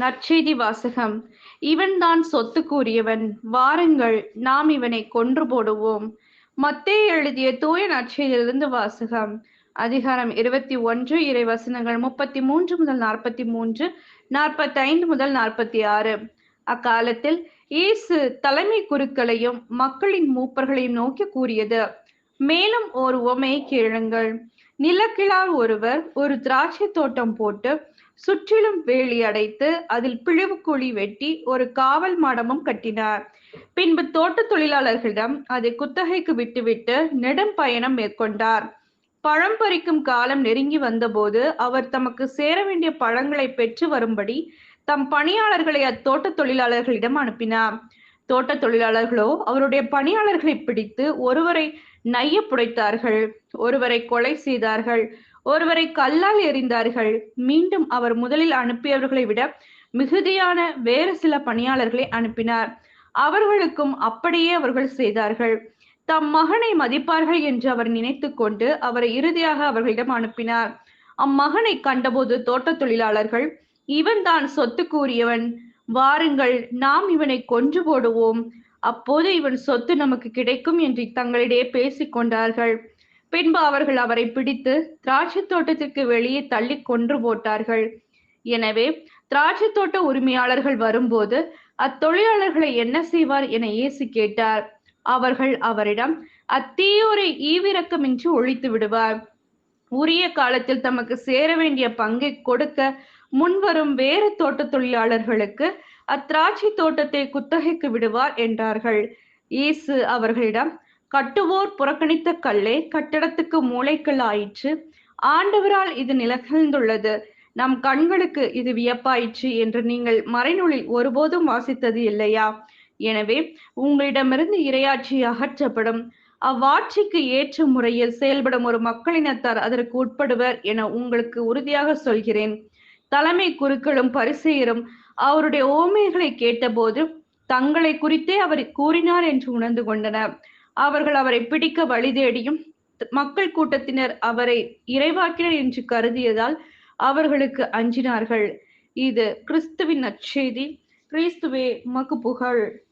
நற்செய்தி வாசகம். இவன்தான் சொத்துக்குரியவன். வாருங்கள் நாம் இவனை கொன்று போடுவோம். மத்தே எழுதிய தூய நற்செய்தியிலிருந்து வாசகம். அதிகாரம் இருபத்தி ஒன்று இறை வசனங்கள் முப்பத்தி மூன்று முதல் நாற்பத்தி மூன்று நாற்பத்தி ஐந்து முதல் நாற்பத்தி ஆறு. அக்காலத்தில் இயேசு தலைமை குருக்களையும் மக்களின் மூப்பர்களையும் நோக்கி கூறியது மேலும் ஒரு உமையை கேளுங்கள். நிலக்கிழார் ஒருவர் ஒரு திராட்சை தோட்டம் போட்டு சுற்றிலும் வேலி அடைத்து அதில் பிழிவு குழி வெட்டி ஒரு காவல் மாடமும் கட்டினார். பின்பு தோட்ட தொழிலாளர்களிடம் அதை குத்தகைக்கு விட்டுவிட்டு நெடும் பயணம் மேற்கொண்டார். பழம் பறிக்கும் காலம் நெருங்கி வந்தபோது அவர் தமக்கு சேர வேண்டிய பழங்களை பெற்று வரும்படி தம் பணியாளர்களை அத்தோட்ட தொழிலாளர்களிடம் அனுப்பினார். தோட்ட தொழிலாளர்களோ அவருடைய பணியாளர்களை பிடித்து ஒருவரை நைய புடைத்தார்கள் ஒருவரை கொலை செய்தார்கள் ஒருவரை கல்லால் எறிந்தார்கள். மீண்டும் அவர் முதலில் அனுப்பியவர்களை விட மிகுதியான வேறு சில பணியாளர்களை அனுப்பினார். அவர்களுக்கும் அப்படியே அவர்கள் செய்தார்கள். தம் மகனை மதிப்பார்கள் என்று அவர் நினைத்து கொண்டு அவரை இறுதியாக அவர்களிடம் அனுப்பினார். அம்மகனை கண்டபோது தோட்ட தொழிலாளர்கள் இவன் தான் சொத்துக்கு உரியவன் வாருங்கள் நாம் இவனை கொன்று போடுவோம். அப்போது இவன் சொத்து நமக்கு கிடைக்கும் என்று தங்களிடையே பேசிக் கொண்டார்கள். பின்பு அவர்கள் அவரை பிடித்து திராட்சை தோட்டத்திற்கு வெளியே தள்ளி கொன்று போட்டார்கள். எனவே திராட்சை தோட்ட உரிமையாளர்கள் வரும்போது அத்தொழிலாளர்களை என்ன செய்வார் என இயேசு கேட்டார். அவர்கள் அவரிடம் அத்தீயோரை ஈவிரக்கமின்றி ஒழித்து விடுவார். உரிய காலத்தில் தமக்கு சேர வேண்டிய பங்கை கொடுக்க முன்வரும் வேறு தோட்ட தொழிலாளர்களுக்கு அத்திராட்சை தோட்டத்தை குத்தகைக்கு விடுவார் என்றார்கள். இயேசு அவர்களிடம் கட்டுவோர் புறக்கணித்த கல்லே கட்டடத்துக்கு மூளைக்கல் ஆயிற்று ஆண்டவரால் இது நிலகழ்ந்துள்ளது. நம் கண்களுக்கு இது வியப்பாயிற்று என்று நீங்கள் மறைநூலில் ஒருபோதும் வாசித்தது இல்லையா? எனவே உங்களிடமிருந்து இரையாட்சி அகற்றப்படும். அவ்வாட்சிக்கு ஏற்ற முறையில் செயல்படும் ஒரு மக்களினத்தார் அதற்கு உட்படுவர் என உங்களுக்கு உறுதியாக சொல்கிறேன். தலைமை குருக்களும் பரிசெயரும் அவருடைய ஓமைகளை கேட்டபோது தங்களை குறித்தே அவர் கூறினார் என்று உணர்ந்து கொண்டனர். அவர்கள் அவரை பிடிக்க வழி தேடியும் மக்கள் கூட்டத்தினர் அவரை இறைவாக்கினர் என்று கருதியதால் அவர்களுக்கு அஞ்சினார்கள். இது கிறிஸ்துவின் நற்செய்தி. கிறிஸ்துவே மக்கு புகழ்.